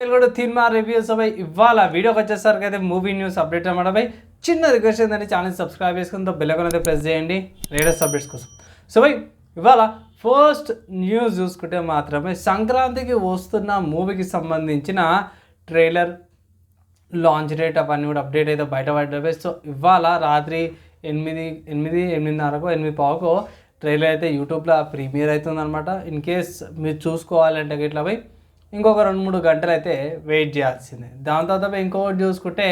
కూడా cinema reviews అవి ఇవాళ వీడియోకి వచ్చేసరికి అయితే మూవీ న్యూస్ అప్డేట్ అనమాట బై చిన్న రిక్వెస్ట్ ఏంటంటే ఛానల్ సబ్స్క్రైబ్ చేసుకుని బెల్లకొని అయితే ప్రెస్ చేయండి. లేటెస్ట్ అప్డేట్స్ కోసం. సో బై ఇవాళ ఫస్ట్ న్యూస్ చూసుకుంటే మాత్రమే సంక్రాంతికి వస్తున్న మూవీకి సంబంధించిన ట్రైలర్ లాంచ్ డేట్ అవన్నీ కూడా అప్డేట్ అయితే బయటపడ్డాయి సో ఇవాళ రాత్రి ఎనిమిది ఎనిమిది ఎనిమిదిన్నరకు ఎనిమిది పావుకు ట్రైలర్ అయితే యూట్యూబ్లో ప్రీమియర్ అవుతుంది అనమాట ఇన్ కేస్ మీరు చూసుకోవాలంటే ఇట్లా పోయి ఇంకొక రెండు మూడు గంటలు అయితే వెయిట్ చేయాల్సిందే. దాని తర్వాత ఇంకొకటి చూసుకుంటే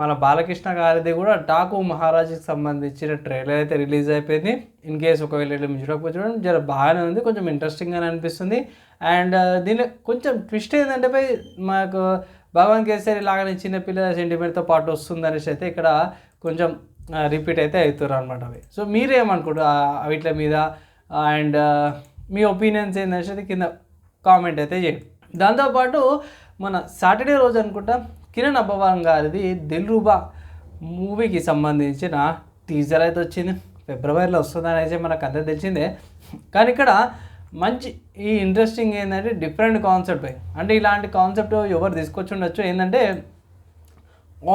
మన బాలకృష్ణ గారిది కూడా డాకు మహారాజుకి సంబంధించిన ట్రైలర్ అయితే రిలీజ్ అయిపోయింది. ఇన్ కేస్ ఒకవేళ ఇట్లా మీరు చూడకపోతే చూడండి జర బాగానే ఉంది కొంచెం ఇంట్రెస్టింగ్గానే అనిపిస్తుంది. అండ్ uh, దీని కొంచెం ట్విస్ట్ ఏంటంటే పోయి మాకు భగవాన్ కేసరి లాగానే చిన్నపిల్ల సెంటిమెంట్తో పాటు వస్తుంది అనేసి అయితే ఇక్కడ కొంచెం uh, రిపీట్ అయితే అవుతారు అనమాట అవి. సో మీరేమనుకుంటారు వీటి మీద? అండ్ uh, మీ ఒపీనియన్స్ ఏంటనేసి కింద కామెంట్ అయితే చేయండి. దాంతోపాటు మన సాటర్డే రోజు అనుకుంటా కిరణ్ అబ్బవాన్ గారిది దిల్ రూబా మూవీకి సంబంధించిన టీజర్ అయితే వచ్చింది. ఫిబ్రవరిలో వస్తుందని అయితే మనకు అంతా తెలిసిందే. కానీ ఇక్కడ మంచి ఈ ఇంట్రెస్టింగ్ ఏంటంటే డిఫరెంట్ కాన్సెప్ట్ అంటే ఇలాంటి కాన్సెప్ట్ ఎవరు తీసుకొచ్చి ఉండొచ్చు ఏంటంటే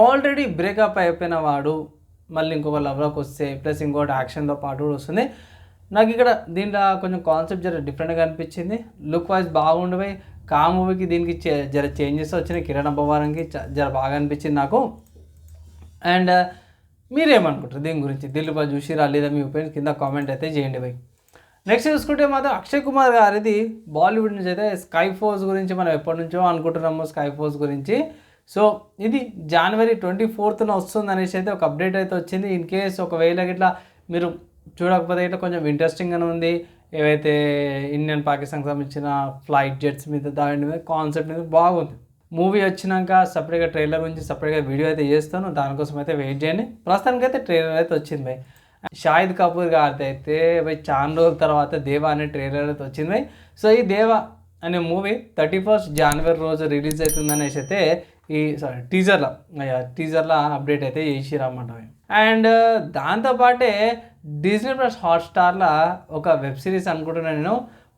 ఆల్రెడీ బ్రేకప్ అయిపోయిన వాడు మళ్ళీ ఇంకొక లవ్లోకి వస్తే ప్లస్ ఇంకోటి యాక్షన్తో పాటు కూడా వస్తుంది. నాకు ఇక్కడ దీంట్లో కొంచెం కాన్సెప్ట్ జర డిఫరెంట్గా అనిపించింది. లుక్ వైజ్ బాగుండిపోయి కా మూవీకి దీనికి చే- జర చేంజెస్ వచ్చినాయి. కిరణ్ అబ్బవారంకి చ- జర బాగా అనిపించింది నాకు. అండ్ మీరేమనుకుంటారు దీని గురించి? దిల్లుబా చూసిరా లేదా మీ ఒపీనియన్ కింద కామెంట్ అయితే చేయండి భయ్. నెక్స్ట్ చూసుకుంటే మాత్రం అక్షయ్ కుమార్ గారిది బాలీవుడ్ నుంచి అయితే స్కై ఫోర్స్ గురించి మనం ఎప్పటి నుంచో అనుకుంటున్నాము స్కై ఫోర్స్ గురించి. సో ఇది జనవరి ట్వంటీ ఫోర్త్న వస్తుంది అనేసి అయితే ఒక అప్డేట్ అయితే వచ్చింది. ఇన్ కేస్ ఒకవేళ ఇట్లా మీరు చూడకపోతే ఇట్లా కొంచెం ఇంట్రెస్టింగ్గానే ఉంది. ఏవైతే ఇండియన్ పాకిస్తాన్కి సంబంధించిన ఫ్లైట్ జెట్స్ మీద దాని మీద కాన్సెప్ట్ మీద బాగుంది. మూవీ వచ్చినాక సపరేట్గా ట్రైలర్ గురించి సపరేట్గా వీడియో అయితే చేస్తాను. దానికోసం అయితే వెయిట్ చేయండి. ప్రస్తుతానికి అయితే ట్రైలర్ అయితే వచ్చింది భయ్. షాహిద్ కపూర్ గారిది అయితే భయ్ చాలా రోజుల తర్వాత దేవా అనే ట్రైలర్ అయితే వచ్చింది భయ్. సో ఈ దేవా అనే మూవీ థర్టీ ఫస్ట్ జనవరి రోజు రిలీజ్ అవుతుందనేసి అయితే ఈ సారీ టీజర్లో టీజర్లో అప్డేట్ అయితే చేసిరన్నమాట అండ్ uh, దాంతోపాటే డిజ్నీ ప్లస్ హాట్స్టార్లో ఒక వెబ్ సిరీస్ అనుకుంటున్నాను నేను.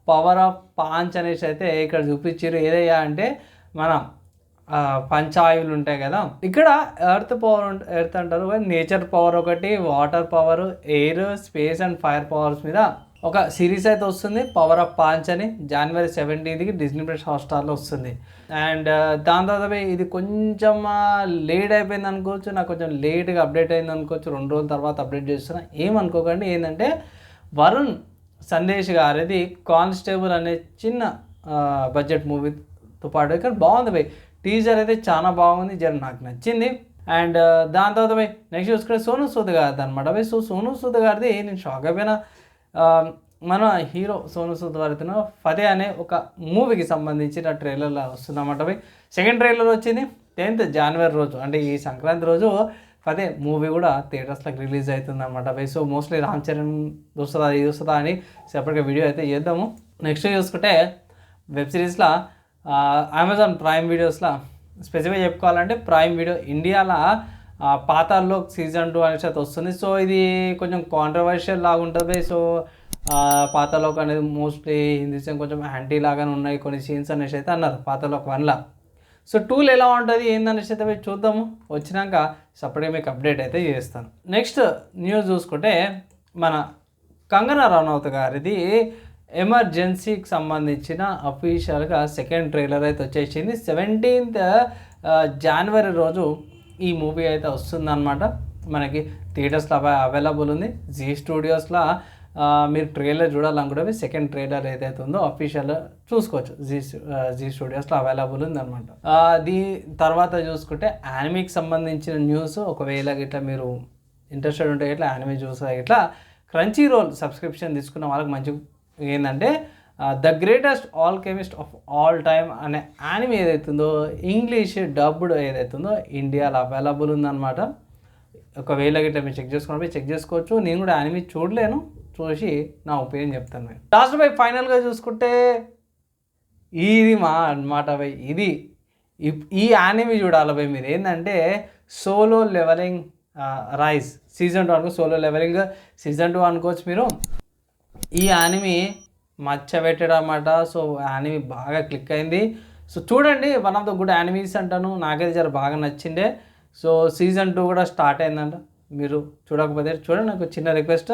పవర్ ఆఫ్ పాంచ్ అనేసి అయితే ఇక్కడ చూపించారు ఏదయ్యా అంటే మన పంచాయువులు ఉంటాయి కదా. ఇక్కడ ఎర్త్ పవర్ ఎర్త్ అంటారు నేచర్ పవర్ ఒకటి water power air space and fire powers మీద ఒక సిరీస్ అయితే వస్తుంది పవర్ ఆఫ్ పాంచ్ అని జనవరి సెవెంటీన్త్కి డిజ్నీ ప్లస్ హాట్స్టార్లో వస్తుంది. అండ్ uh, దాని తర్వాత ఇది కొంచెం uh, లేట్ అయిపోయింది అనుకోవచ్చు నాకు కొంచెం లేట్గా అప్డేట్ అయింది అనుకోవచ్చు రెండు రోజుల తర్వాత అప్డేట్ చేస్తున్నా. ఏమనుకోకండి ఏంటంటే వరుణ్ సందేశ్ గారిది కానిస్టేబుల్ అనే చిన్న uh, బడ్జెట్ మూవీతో పాటు కానీ బాగుంది భయ్ టీజర్ అయితే చాలా బాగుంది జర నాకు నచ్చింది. అండ్ దాని తర్వాత భయ్ నెక్స్ట్ చూసుకుంటే సోను సూద్ గారిది అనమాట భయ్ సో సోను సూద్ గారిది నేను షాక్ అయిపోయినా. మన హీరో సోను సూద్ వారితో ఫతే అనే ఒక మూవీకి సంబంధించిన ట్రైలర్లో వస్తుందన్నమాట సెకండ్ ట్రైలర్ వచ్చింది టెన్త్ జనవరి రోజు అంటే ఈ సంక్రాంతి రోజు అదే మూవీ కూడా థియేటర్స్లోకి రిలీజ్ అవుతుంది అనమాట బై సో మోస్ట్లీ రామ్ చరణ్ వస్తుందా ఇది వస్తుందా అని సెపరేట్గా వీడియో అయితే చేద్దాము. నెక్స్ట్ చూసుకుంటే వెబ్ సిరీస్లో అమెజాన్ ప్రైమ్ వీడియోస్లో స్పెసిఫిక్ చెప్పుకోవాలంటే ప్రైమ్ వీడియో ఇండియాలో పాతాల్లో సీజన్ టూ అనేసి అయితే వస్తుంది. సో ఇది కొంచెం కాంట్రవర్షియల్ లాగా ఉంటుంది. సో పాతలోక్ అనేది మోస్ట్లీ హిందీ కొంచెం యాంటీ లాగానే ఉన్నాయి కొన్ని సీన్స్ అనేసి అయితే అన్నారు. పాతలోక్ వన్లా. సో టూల్ ఎలా ఉంటుంది? ఏందనేసి అయితే చూద్దాము. వచ్చినాక సపరేట్గా మీకు అప్డేట్ అయితే చేస్తాను. నెక్స్ట్ న్యూస్ చూసుకుంటే మన కంగనా రనౌత్ గారిది ఎమర్జెన్సీకి సంబంధించిన అఫీషియల్గా సెకండ్ ట్రైలర్ అయితే వచ్చేసింది. సెవెంటీన్త్ జనవరి రోజు ఈ మూవీ అయితే వస్తుందన్నమాట. మనకి థియేటర్స్లో అవైలబుల్ ఉంది. జీ స్టూడియోస్లో మీరు ట్రైలర్ చూడాలనుకుంటే సెకండ్ ట్రైలర్ ఏదైతే ఉందో అఫీషియల్ చూసుకోవచ్చు. జీ జీ స్టూడియోస్లో అవైలబుల్ ఉంది అనమాట దీని తర్వాత చూసుకుంటే యానిమీకి సంబంధించిన న్యూస్ ఒకవేళ ఇట్లా మీరు ఇంట్రెస్టెడ్ ఉంటే ఇట్లా యానిమీ చూసా ఇట్లా క్రంచీ రోల్ సబ్స్క్రిప్షన్ తీసుకున్న వాళ్ళకి మంచి ఏంటంటే the greatest alchemist of all time అనే యానిమీ ఏదైతుందో ఇంగ్లీష్ డబ్డ్ ఏదైతుందో ఇండియాలో అవైలబుల్ ఉందన్నమాట. ఒకవేళ గిట్ట మీరు చెక్ చేసుకున్నప్పుడు చెక్ చేసుకోవచ్చు. నేను కూడా యానిమి చూడలేను. చూసి నా ఒపీనియన్ చెప్తాను నేను లాస్ట్ బై ఫైనల్గా చూసుకుంటే ఇది మా అన్నమాట బై ఇది. ఇప్- ఈ యానిమి చూడాలి బై మీరు. ఏంటంటే Solo Leveling rise season two అనుకో సోలో లెవెలింగ్ సీజన్ టూ అనుకోవచ్చు మీరు. ఈ యానిమి మచ్చ పెట్టాడు అనమాట సో యానిమీ బాగా క్లిక్ అయింది. సో చూడండి one of the good animes అంటాను. నాకైతే చాలా బాగా నచ్చిందే. సో సీజన్ టూ కూడా స్టార్ట్ అయిందంట. మీరు చూడకపోతే చూడండి నాకు చిన్న రిక్వెస్ట్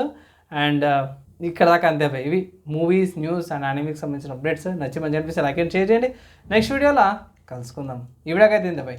అండ్ uh, ఇక్కడ దాకా అంతే బై ఇవి మూవీస్ న్యూస్ అండ్ యానిమీకి సంబంధించిన అప్డేట్స్ నచ్చి మంచి అనిపిస్తే లైక్ అండ్ షేర్ చేయండి. నెక్స్ట్ వీడియోలో కలుసుకుందాం. ఈ వీడియోకైతే ఇంత బై